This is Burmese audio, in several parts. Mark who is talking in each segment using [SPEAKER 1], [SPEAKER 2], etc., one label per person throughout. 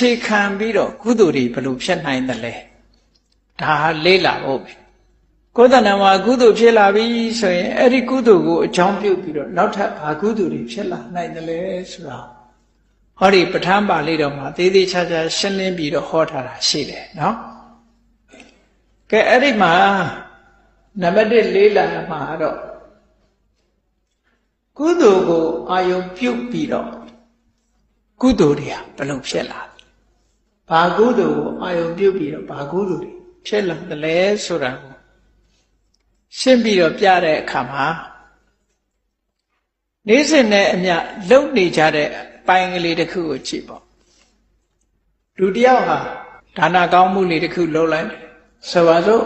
[SPEAKER 1] အခြေခံပြီးတော့ကုသိုလ်တွေဘယ်လိုဖြစ်နိုင်သလဲဒါလေးလာဖို့ပဲကိုယ်တဏ္ဍာမှာကုသိုလ်ဖြစ်လာပြီဆိုရင်အဲ့ဒီကုသိုလ်ကိုအကြောင်းပြုပြီးတော့နောက်ထပ်ဘာကုသိုလ်တွေဖြစ်လာနိုင်သလဲဆိုတာဟောဒီပဋ္ဌာန်းပါဠိတော်မှာသေးသေးချာချာရှင်းလင်းပြီးတော့ဟောထားတာရှိတယ်နော်ကဲအဲ့ဒီမှာနံပါတ်1လေးလာမှာတော့ကုသိုလ်ကိုအာယုံပြုတ်ပြီးတော့ကုသိုလ်တွေဟာဘယ်လိုဖြစ်လာလဲ ဘာကုသိုလ်ကိုအာယုံပြုတ်ပြီးတော့ဘာကုသိုလ်တွေဖြစ်လာတယ်လဲဆိုတာကိုရှင်းပြီးတော့ပြတဲ့အခါမှာနေ့စဉ်နဲ့အမျှလုံနေကြတဲ့ပိုင်ကလေးတစ်ခုကိုကြည့်ပေါ့လူတယောက်ဟာဒါနကောင်းမှုလေးတစ်ခုလုပ်လိုက်ဆိုပါစို့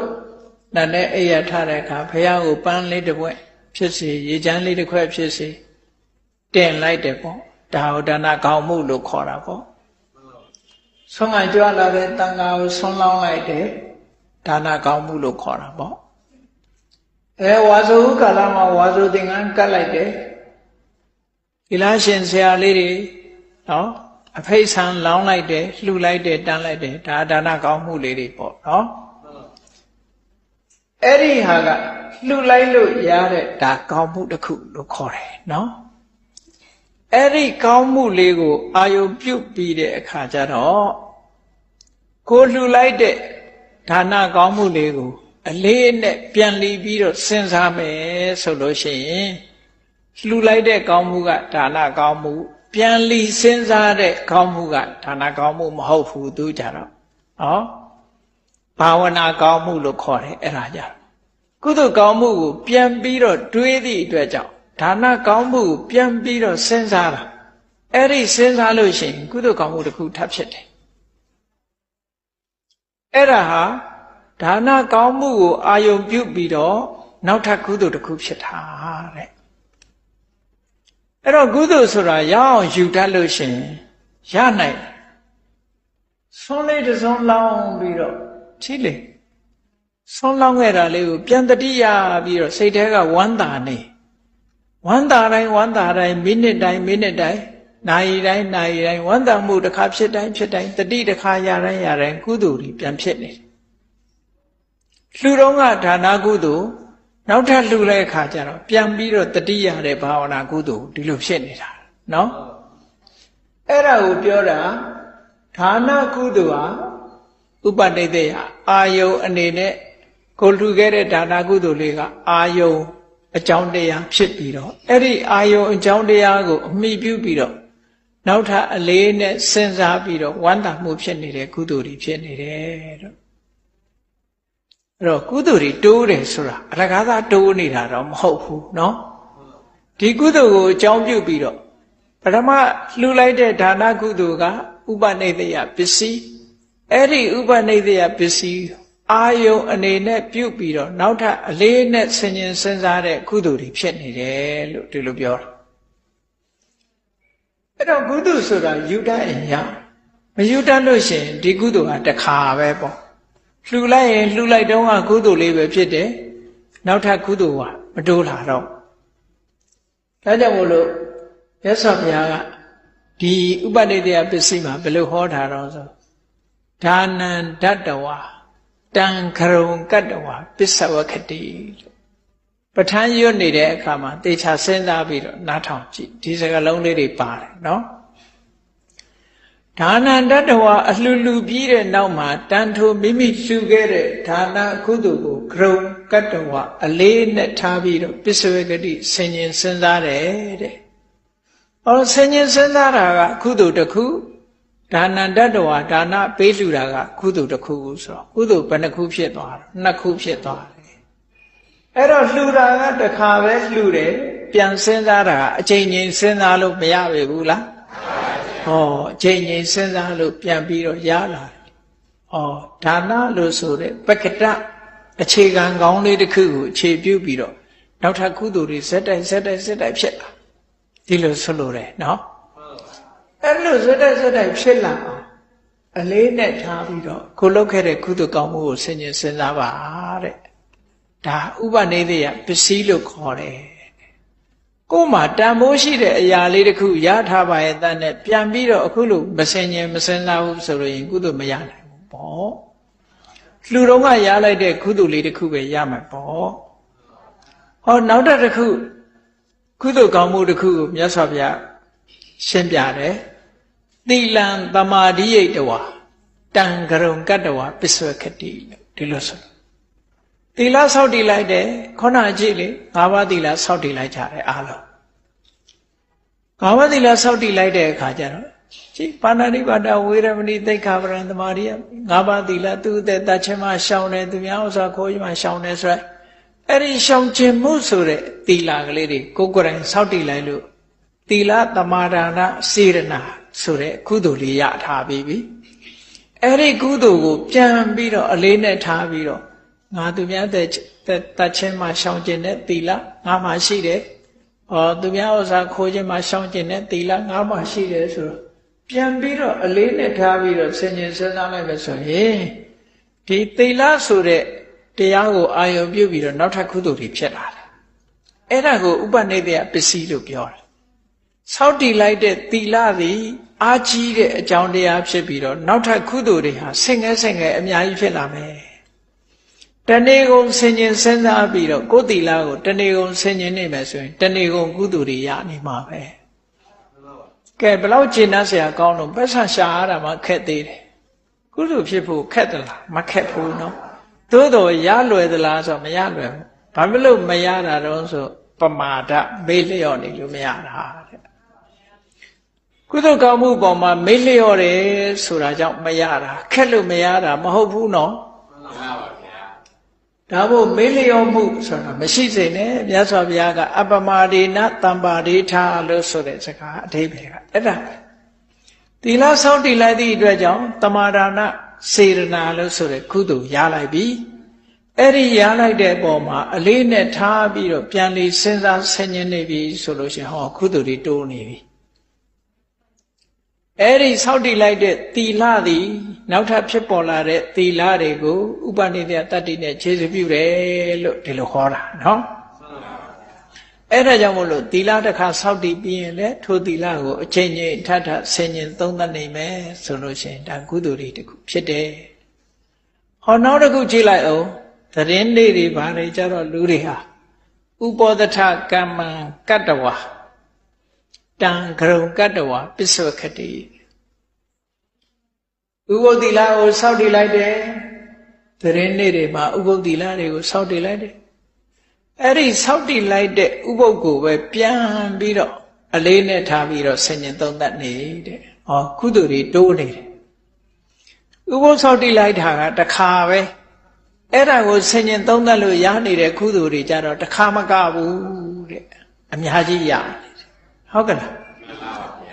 [SPEAKER 1] နာနဲ့အိရထတဲ့အခါဘုရားကိုပန်းလေးတစ်ပွက်ဖြစ်စေရေချမ်းလေးတစ်ခွက်ဖြစ်စေတင်လိုက်တယ်ပေါ့ဒါဟောဒါနကောင်းမှုလို့ခေါ်တာပေါ့ ဆုံးကကြွလာတဲ့တန်ခါကိုဆွန်းလောင်းလိုက်တယ်ဒါနကောင်းမှုလို့ခေါ်တာပေါ့အဲဝါစုကာလမှာဝါစုသင်္ကန်းကတ်လိုက်တယ်ဒီလားရှင်ဆရာလေးတွေနော်အဖိတ်ဆံလောင်းလိုက်တယ်လှူလိုက်တယ်တန်းလိုက်တယ်ဒါဒါနကောင်းမှုလေးတွေပေါ့နော်အဲ့ဒီဟာကလှူလိုက်လို့ရတဲ့ဒါကောင်းမှုတစ်ခုလို့ခေါ်တယ်နော် အဲ့ဒီကောင်းမှုလေးကို အာယုပြုတ်ပြီးတဲ့အခါကျတော့ကိုလှူလိုက်တဲ့ဒါနကောင်းမှုလေးကို အလေးနဲ့ပြန်လီပြီးတော့စဉ်းစားမယ်ဆိုလို့ရှိရင်လှူလိုက်တဲ့ကောင်းမှုကဒါနကောင်းမှုပြန်လီစဉ်းစားတဲ့ကောင်းမှုကဒါနကောင်းမှုမဟုတ်ဘူးသူကြတော့နော်ဘာဝနာကောင်းမှုလို့ခေါ်တယ်အဲ့ဒါကြတော့ကုသိုလ်ကောင်းမှုကိုပြန်ပြီးတော့တွေးသည့်အတွက်ကြောင့် ဒါနကောင်းမှုကိုပြန်ပြီးတော့စဉ်းစားတာအဲ့ဒီစဉ်းစားလို့ရှိရင်ကုသိုလ်ကောင်းမှုတစ်ခုထပ်ဖြစ်တယ်အဲ့ဒါဟာဒါနကောင်းမှုကိုအာယုံပြုပြီးတော့နောက်ထပ်ကုသိုလ်တစ်ခုဖြစ်တာတဲ့အဲ့တော့ကုသိုလ်ဆိုတာရအောင်ယူတတ်လို့ရှိရင်ရနိုင်ဆွန်းလေးတစ်စုံလောင်းပြီးတော့ထီးလေဆွန်းလောင်းခဲ့တာလေးကိုပြန်တတိယပြီးတော့စိတ်ထဲကဝမ်းသာနေ ဝမ်းသာတိုင်းဝမ်းသာတိုင်းမိနစ်တိုင်းမိနစ်တိုင်းနာရီတိုင်းနာရီတိုင်းဝမ်းသာမှုတစ်ခါဖြစ်တိုင်းဖြစ်တိုင်းတတိတစ်ခါရတိုင်းရတိုင်းကုသိုလ်တွေပြန်ဖြစ်နေတယ်လှူတော့ကဒါနာကုသိုလ်နောက်ထပ်လှူတဲ့အခါကျတော့ပြန်ပြီးတော့တတိရတဲ့ဘာဝနာကုသိုလ်ဒီလိုဖြစ်နေတာနော်အဲ့ဒါကိုပြောတာဒါနာကုသိုလ်ဟာဥပနိဒေယအာယုံအနေနဲ့ကိုလှူခဲ့တဲ့ဒါနာကုသိုလ်လေးကအာယုံ အကြောင်းတရားဖြစ်ပြီးတော့အဲ့ဒီအာယုံအကြောင်းတရားကိုအမိပြုပြီးတော့နောက်ထပ်အလေးနဲ့စဉ်းစားပြီးတော့ဝမ်းသာမှုဖြစ်နေတဲ့ကုသိုလ်တွေဖြစ်နေတယ်တော့အဲ့တော့ကုသိုလ်တွေတိုးတယ်ဆိုတာအရကားသာတိုးနေတာတော့မဟုတ်ဘူးเนาะဒီကုသိုလ်ကိုအကြောင်းပြုပြီးတော့ပထမလှူလိုက်တဲ့ဒါနကုသိုလ်ကဥပနိဒေယပစ္စည်းအဲ့ဒီဥပနိဒေယပစ္စည်း အာယုံအနေနဲ့ပြုတ်ပြီးတော့နောက်ထပ်အလေးနဲ့ဆင်ញင်စဉ်းစားတဲ့ကုသိုလ်တွေဖြစ်နေတယ်လို့ဒီလိုပြောတာအဲ့တော့ကုသိုလ်ဆိုတာယူတတ်ရင်ရမယူတတ်လို့ရှိရင်ဒီကုသိုလ်ကတစ်ခါပဲပေါ့လှူလိုက်ရင်လှူလိုက်တော့ကကုသိုလ်လေးပဲဖြစ်တယ်နောက်ထပ်ကုသိုလ်ကမတိုးလာတော့ဒါကြောင့်မို့လို့မြတ်စွာဘုရားကဒီဥပဒေတရားပစ္စည်းမှာဘယ်လိုဟောထားတော့ဆိုဒါနံဓတ္တဝါ တံခရုံကတ္တဝါပစ္စဝခတိပဋ္ဌာန်းရွတ်နေတဲ့အခါမှာတေချာစဉ်းစားပြီးတော့နားထောင်ကြည့်ဒီစကားလုံးလေးတွေပါတယ်နော်ဒါနတတ္တဝါအလှလှပြီးတဲ့နောက်မှာတန်ထိုမိမိလှူခဲ့တဲ့ဒါနကုသိုလ်ကိုခရုံကတ္တဝါအလေးနဲ့ထားပြီးတော့ပစ္စဝေကတိဆင်ញင်စဉ်းစားတယ်တဲ့။အော်ဆင်ញင်စဉ်းစားတာကကုသိုလ်တစ်ခု ဒါနတတ္တဝါဒါနပေးလှူတာကကုသိုလ်တစ်ခုဆိုတော့ကုသိုလ်ဘယ်နှခုဖြစ်သွားတာနှစ်ခုဖြစ်သွားတယ်။အဲ့တော့လှူတာကတစ်ခါပဲလှူတယ်ပြန်စဉ်းစားတာကအချိန်ချင်းစဉ်းစားလို့မရပြီဘူးလား။ဟောအချိန်ချင်းစဉ်းစားလို့ပြန်ပြီးတော့ရလာတယ်။ဟောဒါနလို့ဆိုတဲ့ပကတအခြေခံကောင်းလေးတစ်ခုကိုအခြေပြုပြီးတော့နောက်ထပ်ကုသိုလ်တွေဇက်တိုက်ဇက်တိုက်ဇက်တိုက်ဖြစ်လာဒီလိုဆိုလိုတယ်နော် အဲ့လိုဇက်တိုက်ဇက်တိုက်ဖြစ်လာအောင်အလေးနဲ့ထားပြီးတော့ကိုလုပ်ခဲ့တဲ့ကုသိုလ်ကောင်းမှုကိုဆင်ញင်စဉ်းစားပါတဲ့ဒါဥပနိဒေယပစ္စည်းလို့ခေါ်တယ်ကိုယ်မှာတန်ဖိုးရှိတဲ့အရာလေးတစ်ခုရထားပါရဲ့တန်နဲ့ပြန်ပြီးတော့အခုလိုမစင်ញင်မစင်စားဘူးဆိုလို့ရင်ကုသိုလ်မရနိုင်ဘူးပေါ့လူတော်ကရလိုက်တဲ့ကုသိုလ်လေးတစ်ခုပဲရမှာပေါ့ဟောနောက်တစ်ခုကုသိုလ်ကောင်းမှုတစ်ခုကိုမြတ်စွာဘုရားရှင်းပြတယ် သီလံသမာဓိယိတဝါတံကရုံကတ္တဝါပစ္စဝခတိလို့ဒီလိုဆိုသီလဆောက်တည်လိုက်တယ်ခေါဏကြည့်လေ၅ပါးသီလဆောက်တည်လိုက်ကြတယ်အားလုံး၅ပါးသီလဆောက်တည်လိုက်တဲ့အခါကျတော့ကြည့်ပါဏာတိပါဒဝေရမဏိသိက္ခာပရံသမာဓိယ၅ပါးသီလသူ့အသက်တတ်ခြင်းမှရှောင်တယ်သူများဥစ္စာခိုးခြင်းမှရှောင်တယ်ဆိုရယ်အဲ့ဒီရှောင်ခြင်းမှုဆိုတဲ့သီလကလေးတွေကိုယ်ကိုယ်တိုင်ဆောက်တည်လိုက်လို့သီလသမာဒါနစေရနာ ဆိုတဲ့ကုသိုလ်လေးရထားပြီးပြီအဲ့ဒီကုသိုလ်ကို ပြန်ပြီးတော့အလေးနဲ့ထားပြီးတော့ငါသူများတဲ့တတ်ခြင်းမှရှောင်ခြင်းတဲ့သီလငါမှရှိတယ်။ဩသူများဥစ္စာခိုးခြင်းမှရှောင်ခြင်းတဲ့သီလငါမှရှိတယ်ဆိုတော့ပြန်ပြီးတော့အလေးနဲ့ထားပြီးတော့ဆင်ញင်စဉ်းစားလိုက်မယ်ဆိုရင်ဒီသီလဆိုတဲ့တရားကိုအာယုံပြုပြီးတော့နောက်ထပ်ကုသိုလ်တွေဖြစ်လာတယ်။အဲ့ဒါကိုဥပနိဒေယပစ္စည်းလို့ပြောတယ်။ ဆောက်တည်လိုက်တဲ့သီလသည်အာကြီးတဲ့အကြောင်းတရားဖြစ်ပြီးတော့နောက်ထပ်ကုသိုလ်တွေဟာဆင်ငယ်ဆင်ငယ်အများကြီးဖြစ်လာမယ်။တနေ့ကုန်ဆင်ခြင်စဉ်းစားပြီးတော့ကိုယ်သီလကိုတနေ့ကုန်ဆင်ခြင်နေမယ်ဆိုရင်တနေ့ကုန်ကုသိုလ်တွေရနိုင်မှာပဲ။ကဲဘလောက်ကျင့်တတ်ဆရာကောင်းလို့ပတ်ဆံရှာရတာမှခက်သေးတယ်။ကုသိုလ်ဖြစ်ဖို့ခက်သလားမခက်ဘူးနော်။သို့တော်ရလွယ်သလားဆိုမရလွယ်ဘူး။ဘာဖြစ်လို့မရတာတော့ဆိုပမာဒမေ့လျော့နေလို့မရတာတဲ့။ ကုသိုလ်ကောင်းမှုပေါ်မှာမေးလျော့တယ်ဆိုတာကြောင့်မရတာခက်လို့မရတာမဟုတ်ဘူးနော်ဒါဖို့မေးလျော့မှုဆိုတာမရှိစေနဲ့မြတ်စွာဘုရားကအပမာဒေနတမ္ပါဒေထာလို့ဆိုတဲ့စကားအဓိပ္ပာယ်ကအဲ့ဒါသီလဆောက်တည်လိုက်သည့်အတွက်ကြောင့်တမာဒါနစေရနာလို့ဆိုတဲ့ကုသိုလ်ရလိုက်ပြီအဲ့ဒီရလိုက်တဲ့အပေါ်မှာအလေးနဲ့ထားပြီးတော့ပြန်လီစဉ်းစားဆင်ခြင်နေပြီဆိုလို့ရှိရင်ဟောကုသိုလ်တွေတိုးနေပြီ အဲ့ဒီဆောက်တည်လိုက်တဲ့သီလသည်နောက်ထပ်ဖြစ်ပေါ်လာတဲ့သီလတွေကိုဥပနိဒေယတတ္တိနဲ့ခြေစပြုတယ်လို့ဒီလိုခေါ်တာနော်အဲ့ဒါကြောင့်မို့လို့သီလတစ်ခါဆောက်တည်ပြီးရင်လည်းထိုသီလကိုအချိန်ချင်းထထဆင်ញင်သုံးသပ်နိုင်မယ်ဆိုလို့ရှိရင်ဒါကုသိုလ်တွေတစ်ခုဖြစ်တယ်ဟောနောက်တစ်ခုကြည့်လိုက်အောင်သတင်းလေးတွေဘာတွေကြတော့လူတွေဟာဥပောဒထကမ္မံကတ္တဝါ တံကရုံကတ္တဝါပစ္စဝခတိဥပုသ္တိလာကိုစောင့်တည်လိုက်တယ်သတင်းနေ့တွေမှာဥပုသ္တိလာတွေကိုစောင့်တည်လိုက်တယ်အဲ့ဒီစောင့်တည်လိုက်တဲ့ဥပုပ်ကိုပဲပြန်ပြီးတော့အလေးနဲ့ထားပြီးတော့ဆင်ញင်သုံးသပ်နေတဲ့ဟောကုသိုလ်တွေတိုးနေတယ်ဥပုပ်စောင့်တည်လိုက်တာကတစ်ခါပဲအဲ့ဒါကိုဆင်ញင်သုံးသပ်လို့ရနေတဲ့ကုသိုလ်တွေကြတော့တစ်ခါမကဘူးတဲ့အများကြီးရနေတယ် ဟုတ်ကဲ့လား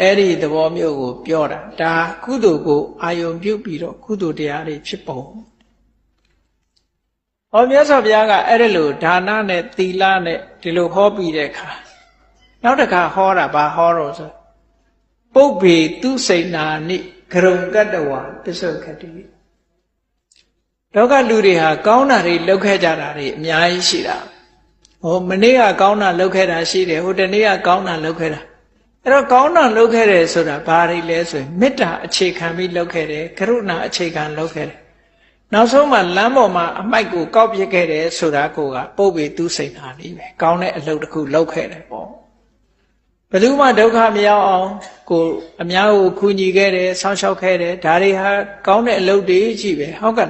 [SPEAKER 1] အဲ့ဒီသဘောမျိုးကို ပြောတာဒါကုသိုလ်ကိုအာယုံပြုတ်ပြီးတော့ကုသိုလ်တရားတွေဖြစ်ပုံဟောမြတ်စွာဘုရားကအဲ့ဒါလိုဒါနနဲ့သီလနဲ့ဒီလိုဟောပြီးတဲ့အခါနောက်တစ်ခါဟောတာဘာဟောတော့ဆိုပုပ္ပေသူစိဏာနိဂရုံကတ္တဝါပစ္စုခတိလောကလူတွေဟာကောင်းတာတွေလုပ်ခဲ့ကြတာတွေအများကြီးရှိတာ ဟောမနေ့ကကောင်းတာလုပ်ခဲ့တာရှိတယ်ဟိုတနေ့ကကောင်းတာလုပ်ခဲ့တာအဲ့တော့ကောင်းတာလုပ်ခဲ့တယ်ဆိုတာဘာတွေလဲဆိုရင်မေတ္တာအခြေခံပြီးလုပ်ခဲ့တယ်ကရုဏာအခြေခံလုပ်ခဲ့တယ်နောက်ဆုံးမှလမ်းပေါ်မှာအမိုက်ကိုကောက်ပြစ်ခဲ့တယ်ဆိုတာကိုကပုပ်ပြီးသူစိတ်ထားနေပဲကောင်းတဲ့အလုပ်တစ်ခုလုပ်ခဲ့တယ်ပေါ့ဘယ်သူမှဒုက္ခမရောက်အောင်ကိုအများကိုကူညီခဲ့တယ်ဆောင်းလျှောက်ခဲ့တယ်ဒါတွေဟာကောင်းတဲ့အလုပ်တွေကြီးပဲဟုတ်ကဲ့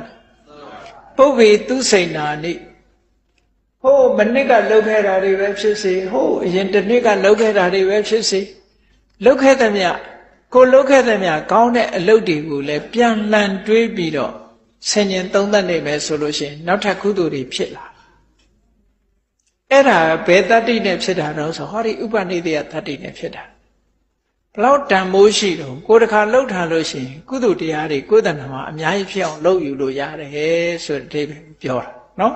[SPEAKER 1] ပုပ်ပြီးသူစိတ်နာနေ ဟိုးမနစ်ကလုပ်ခဲ့တာတွေပဲဖြစ်စေဟိုးအရင်တစ်နှစ်ကလုပ်ခဲ့တာတွေပဲဖြစ်စေလုပ်ခဲ့သမျှကိုလုပ်ခဲ့သမျှကောင်းတဲ့အလုပ်တွေကိုလည်းပြန်လှန်တွေးပြီးတော့ဆင်ញင်သုံးသပ်နိုင်မယ်ဆိုလို့ရှိရင်နောက်ထပ်ကုသိုလ်တွေဖြစ်လာအဲ့ဒါဘယ်တတ္တိနဲ့ဖြစ်တာတော့ဆိုဟောဒီဥပနိဒေယတတ္တိနဲ့ဖြစ်တာဘလောက်တန်မိုးရှိတော့ကိုယ်တစ်ခါလှုပ်ထားလို့ရှိရင်ကုသိုလ်တရားတွေကိုယ်တဏ္ဍာမှာအများကြီးဖြစ်အောင်လုပ်ယူလို့ရတယ်ဆိုတဲ့အဓိပ္ပာယ်ပြောတာနော်